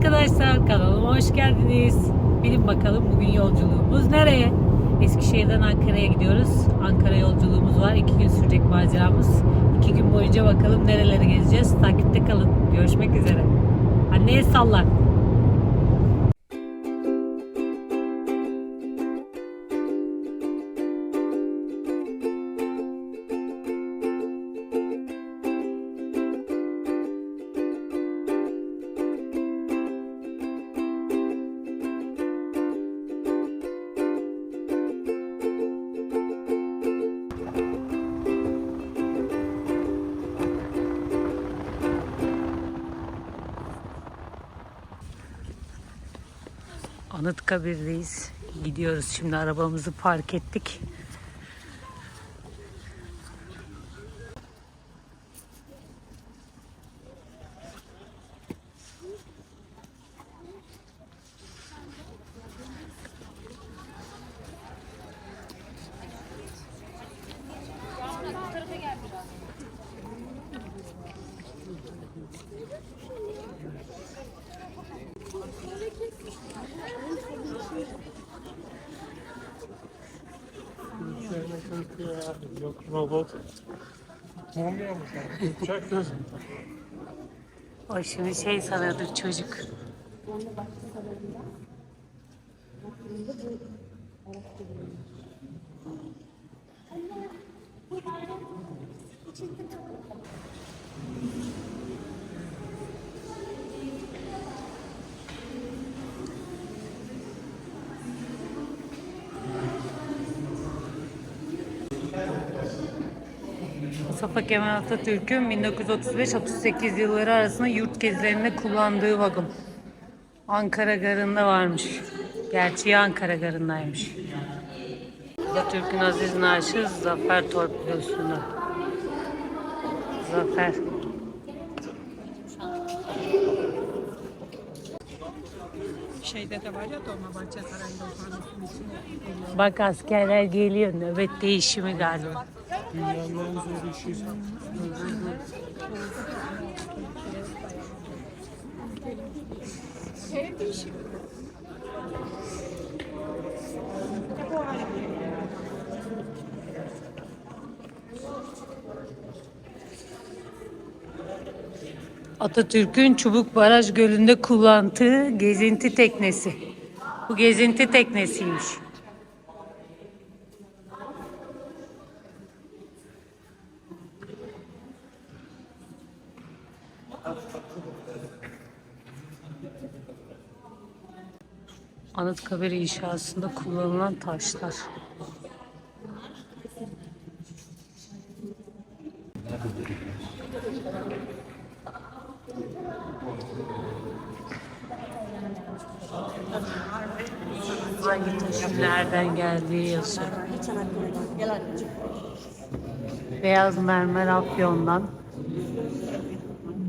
arkadaşlar kanalıma hoş geldiniz. Bilin bakalım bugün yolculuğumuz nereye? Eskişehir'den Ankara'ya gidiyoruz. Ankara yolculuğumuz var. İki gün sürecek maceramız. İki gün boyunca bakalım nereleri gezeceğiz. Takipte kalın. Görüşmek üzere. Anneye salla. Anıtkabir'deyiz. Gidiyoruz şimdi arabamızı park ettik. Uçak göz. O şimdi şey sanıyordur çocuk. Mustafa Kemal Atatürk'ün 1935-38 yılları arasında yurt gezilerinde kullandığı vagon. Ankara Garı'nda varmış. Gerçeği Ankara Garı'ndaymış. Atatürk'ün aziz naaşı Zafer Torpilosunda. Zafer. Şeyde de var ya Dolmabahçe Sarayı'nda. Bak askerler geliyor. Nöbet değişimi galiba. Dünyanın zor işi. Atatürk'ün Çubuk Baraj Gölü'nde kullandığı gezinti teknesi. Bu gezinti teknesiymiş. Anıtkabir inşasında kullanılan taşlar. Hangi taşın nereden geldiği yazıyor. Beyaz mermer Afyon'dan.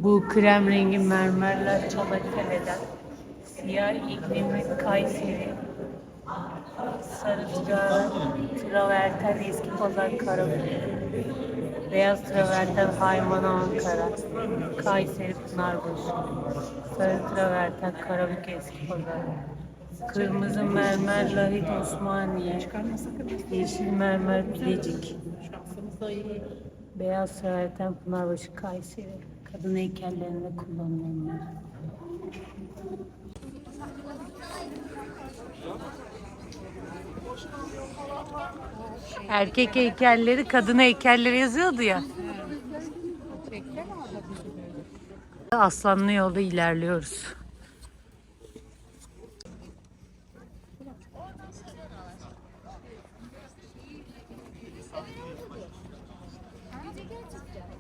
Bu krem rengi mermerler Çanakkale'den. Siyah iklimli Kayseri. Sarı tra- traverten eski pazar Karabük. Beyaz traverten Haymana Ankara. Kayseri Pınarbaşı. Sarı traverten Karabük eski pazar. Kırmızı mermer Lahit Osmaniye. Yeşil mermer Bilecik. Beyaz traverten Pınarbaşı Kayseri. Kadın heykellerinde kullanılanlar. Erkek heykelleri, kadın heykelleri yazıyordu ya. Aslanlı yolda ilerliyoruz.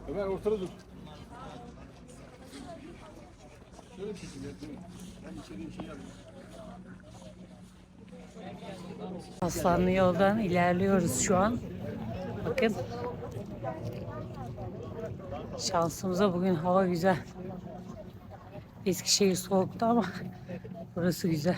Ömer ortada dur. Şöyle çekeyim ya. dur. Ben içeriye şey yapayım. Aslanlı yoldan ilerliyoruz şu an. Bakın. Şansımıza bugün hava güzel. Eskişehir soğuktu ama burası güzel.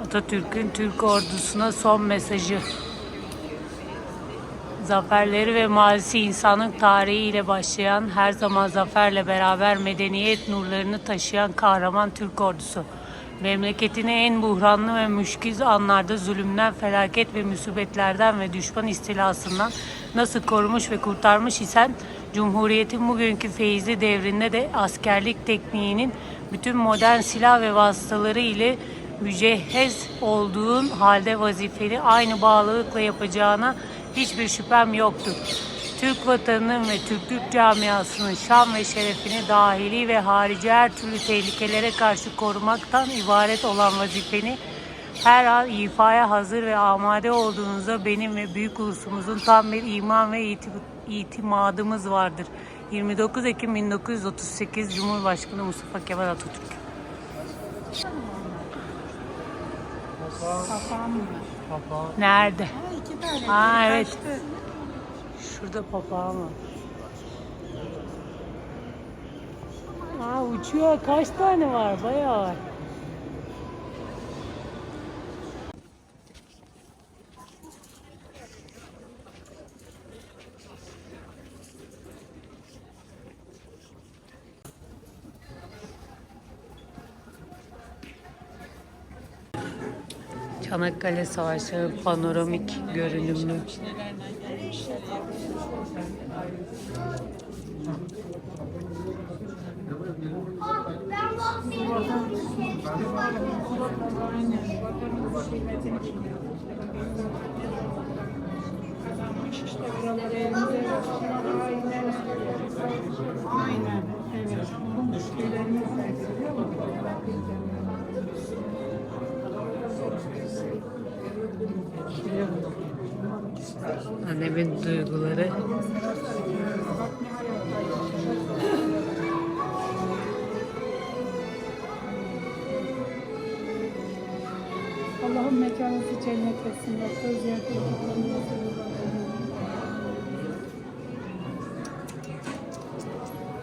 Atatürk'ün Türk ordusuna son mesajı. Zaferleri ve mazisi insanlık tarihi ile başlayan, her zaman zaferle beraber medeniyet nurlarını taşıyan kahraman Türk ordusu. Memleketini en buhranlı ve müşkiz anlarda zulümden, felaket ve musibetlerden ve düşman istilasından nasıl korumuş ve kurtarmış isen, Cumhuriyet'in bugünkü feyizli devrinde de askerlik tekniğinin bütün modern silah ve vasıtaları ile mücehhez olduğun halde vazifeni aynı bağlılıkla yapacağına hiçbir şüphem yoktur. Türk vatanının ve Türklük camiasının şan ve şerefini dahili ve harici her türlü tehlikelere karşı korumaktan ibaret olan vazifeni her an ifaya hazır ve amade olduğunuzda benim ve büyük ulusumuzun tam bir iman ve iti- itimadımız vardır. 29 Ekim 1938 Cumhurbaşkanı Mustafa Kemal Atatürk. Papağan mı? Nerede? Ha iki tane. Ha, evet. kaçtı. Şurada papağan var. Aa uçuyor. Kaç tane var? Bayağı var. Çanakkale Savaşı panoramik görünümlü. Aynen. Evet. Mu? Annemin duyguları. Allah'ın mekanınızı cennet etsin. Yaptığı ziyaret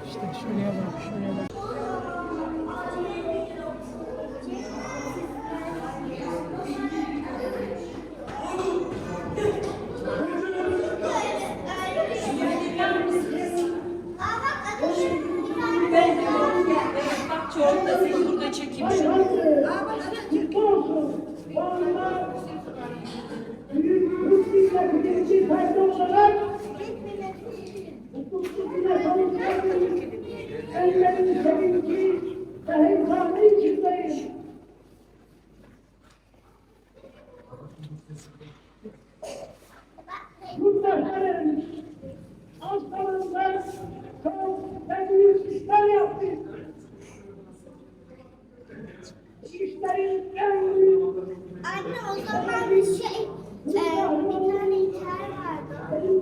İşte şuraya bak, şuraya bak.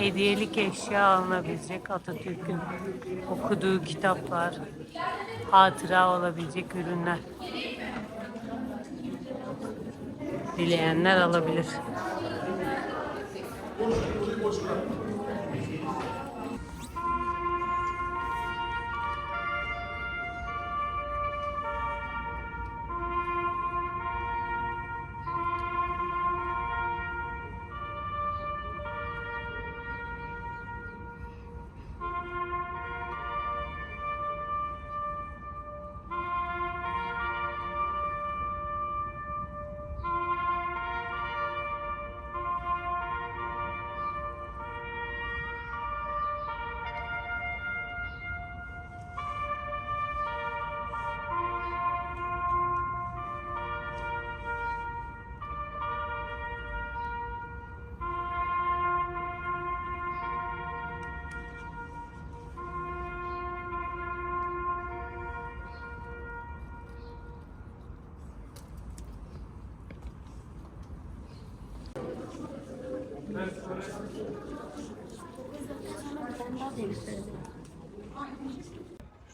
hediyelik eşya alınabilecek Atatürk'ün okuduğu kitaplar, hatıra olabilecek ürünler. Dileyenler alabilir.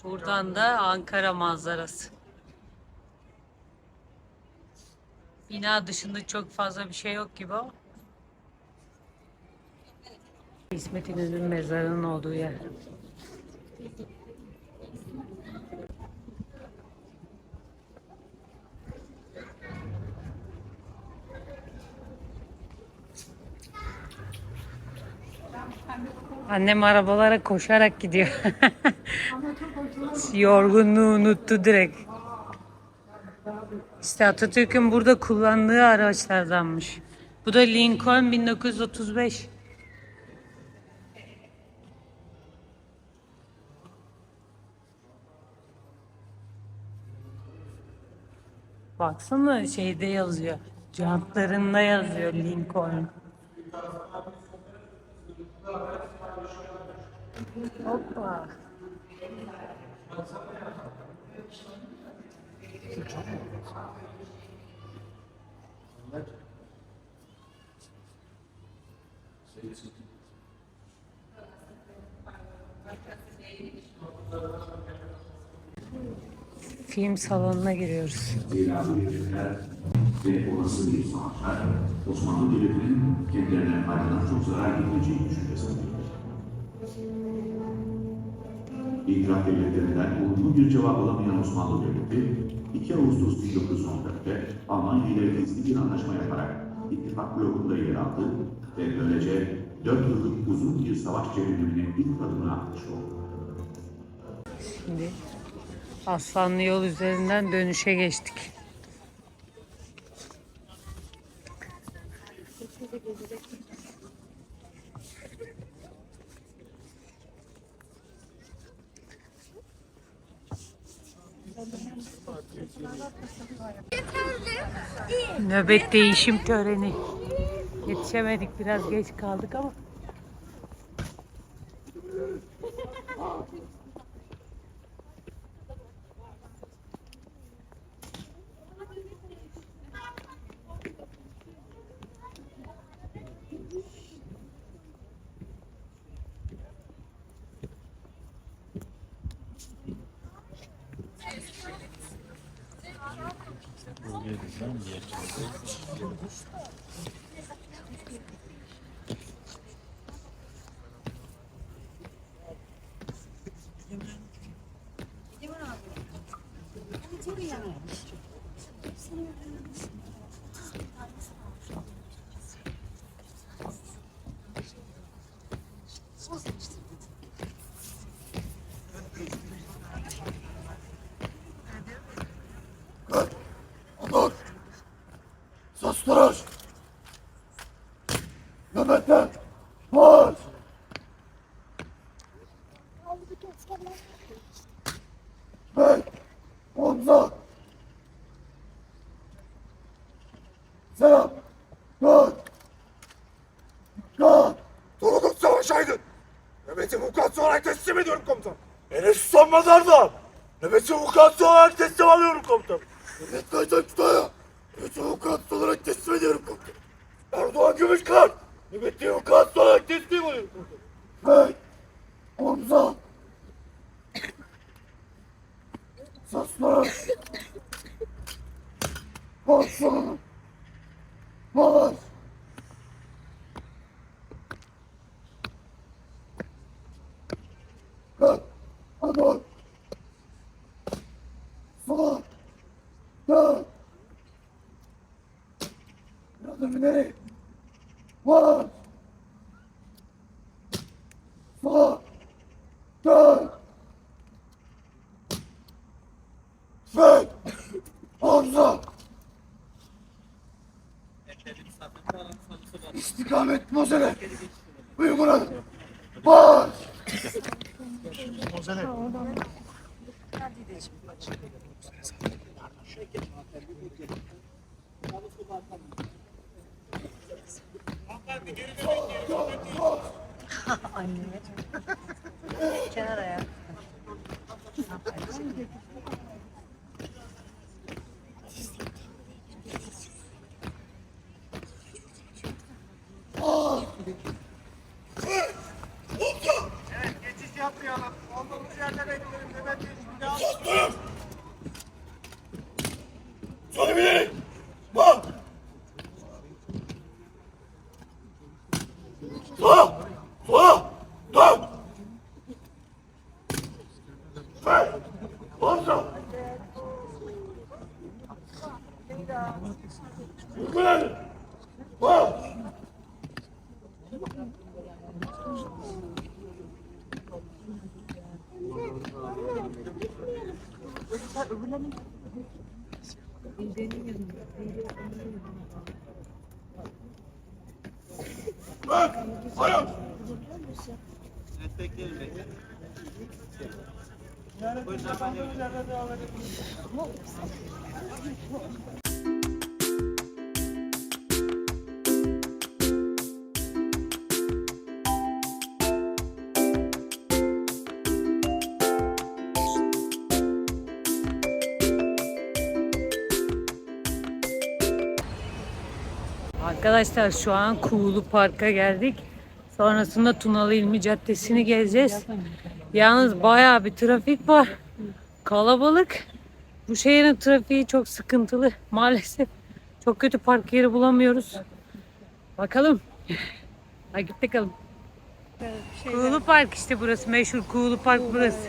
Buradan da Ankara manzarası. Bina dışında çok fazla bir şey yok gibi ama. İsmet İnönü'nün mezarının olduğu yer. Annem arabalara koşarak gidiyor. Yorgunluğu unuttu direkt. İşte Atatürk'ün burada kullandığı araçlardanmış. Bu da Lincoln 1935. Baksana şeyde yazıyor. Jantlarında yazıyor Lincoln. Hoppa. Film salonuna giriyoruz. Ve olası bir savaşlar Osmanlı Devleti'nin kendilerine faydadan çok zarar getireceği düşüncesindedir. İtiraf devletlerinden olumlu bir cevap alamayan Osmanlı Devleti, 2 Ağustos 1914'te Almanya ile gizli bir anlaşma yaparak ittifak blokunda yer aldı ve böylece 4 yıllık uzun bir savaş çevrimine ilk adımını atmış oldu. Şimdi Aslanlı yol üzerinden dönüşe geçtik. Nöbet değişim töreni. Yetişemedik biraz geç kaldık ama. やん。Teslim ediyorum komutan. Enes Susanmazar'dan. Nöbetçi avukat olarak teslim alıyorum komutan. Nöbet Kaytan Kütahya. Nöbetçi avukat olarak teslim ediyorum komutan. Erdoğan Gümüşkar. Nöbetçi avukat olarak teslim alıyorum komutan. Hey! Omza! Sasma! Basma! Bas! Kalk! Adam! Sola! Dön! Yardım nereye? Bas! Sola! Dön! Sen! Hamza! İstikamet Mozele! Uygula! Bas! Sana bilerek! Arkadaşlar şu an Kuğulu Park'a geldik. Sonrasında Tunalı İlmi Caddesi'ni gezeceğiz. Yalnız bayağı bir trafik var. Kalabalık. Bu şehrin trafiği çok sıkıntılı. Maalesef çok kötü park yeri bulamıyoruz. Bakalım. Git bakalım. Kuğulu Park işte burası. Meşhur Kuğulu Park burası.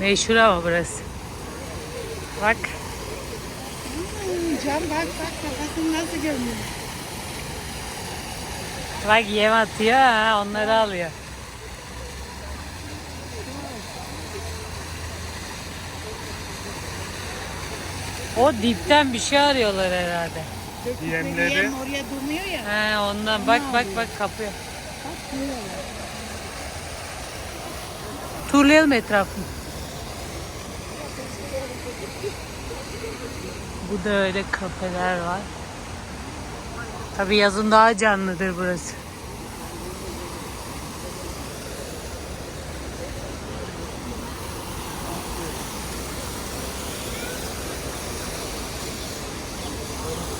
Meşhur ama burası. Bak. Can bak bak kafasını nasıl görünüyor. Bak yem atıyor ha, onları alıyor. O dipten bir şey arıyorlar herhalde. Yemleri. Yem oraya durmuyor ya. He ondan bak bak bak kapıyor. Turlayalım etrafını. Bu da öyle kafeler var. Tabii yazın daha canlıdır burası.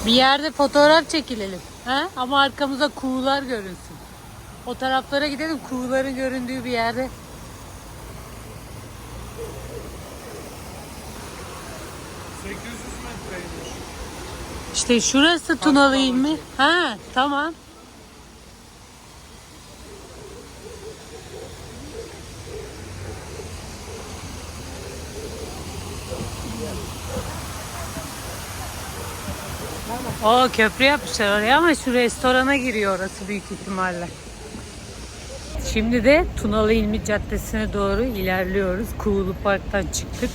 Bir yerde fotoğraf çekilelim. Ha? Ama arkamızda kuğular görünsün. O taraflara gidelim kuğuların göründüğü bir yerde. İşte şurası Tunalı mi? Ha tamam. O köprü yapmışlar oraya ama şu restorana giriyor orası büyük ihtimalle. Şimdi de Tunalı İlmi Caddesi'ne doğru ilerliyoruz. Kuğulu Park'tan çıktık.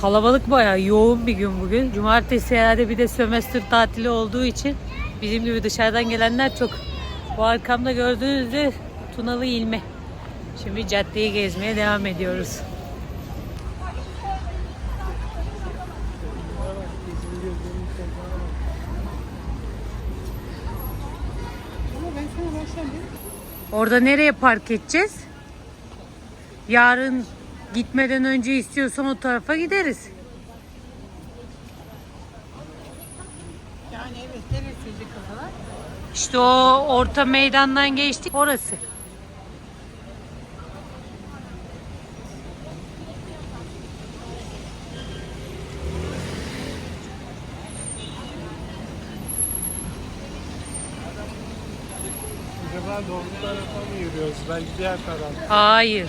Kalabalık bayağı yoğun bir gün bugün. Cumartesi herhalde bir de sömestr tatili olduğu için bizim gibi dışarıdan gelenler çok. Bu arkamda gördüğünüz de Tunalı İlmi. Şimdi caddeyi gezmeye devam ediyoruz. Orada nereye park edeceğiz? Yarın gitmeden önce istiyorsan o tarafa gideriz. Yani evet neresiydi kızlar? İşte o orta meydandan geçtik. Orası. Acaba doğru tarafa mı yürüyoruz? Belki diğer taraf. Hayır.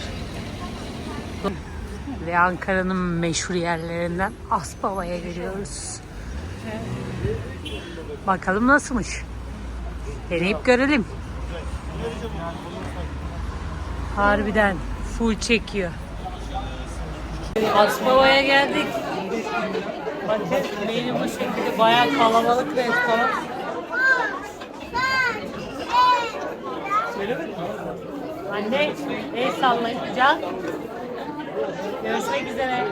Ve Ankara'nın meşhur yerlerinden Aspava'ya giriyoruz. Bakalım nasılmış. Deneyip görelim. Harbiden full çekiyor. Aspava'ya geldik. Bakın benim bu şekilde bayağı kalabalık restoran. Anne, el sallayın. Can. Görüşmek üzere.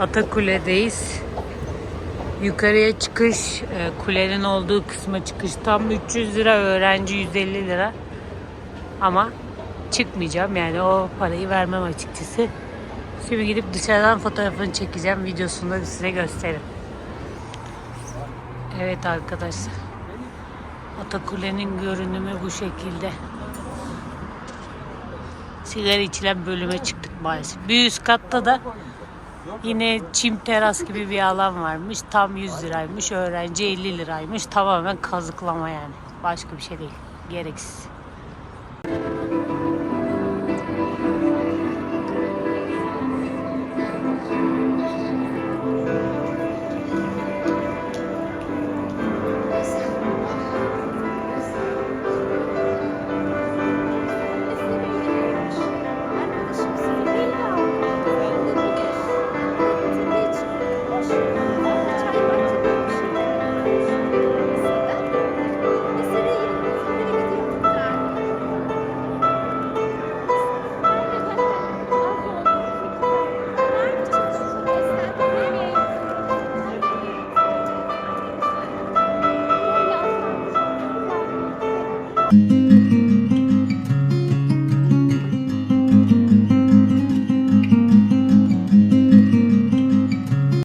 Atakule'deyiz. Yukarıya çıkış, e, kulenin olduğu kısma çıkış tam 300 lira, öğrenci 150 lira. Ama çıkmayacağım yani o parayı vermem açıkçası. Şimdi gidip dışarıdan fotoğrafını çekeceğim, videosunu da size gösteririm. Evet arkadaşlar. Atakule'nin görünümü bu şekilde. Sigara içilen bölüme çıktık maalesef. Bir üst katta da Yine çim teras gibi bir alan varmış. Tam 100 liraymış. Öğrenci 50 liraymış. Tamamen kazıklama yani. Başka bir şey değil. Gereksiz.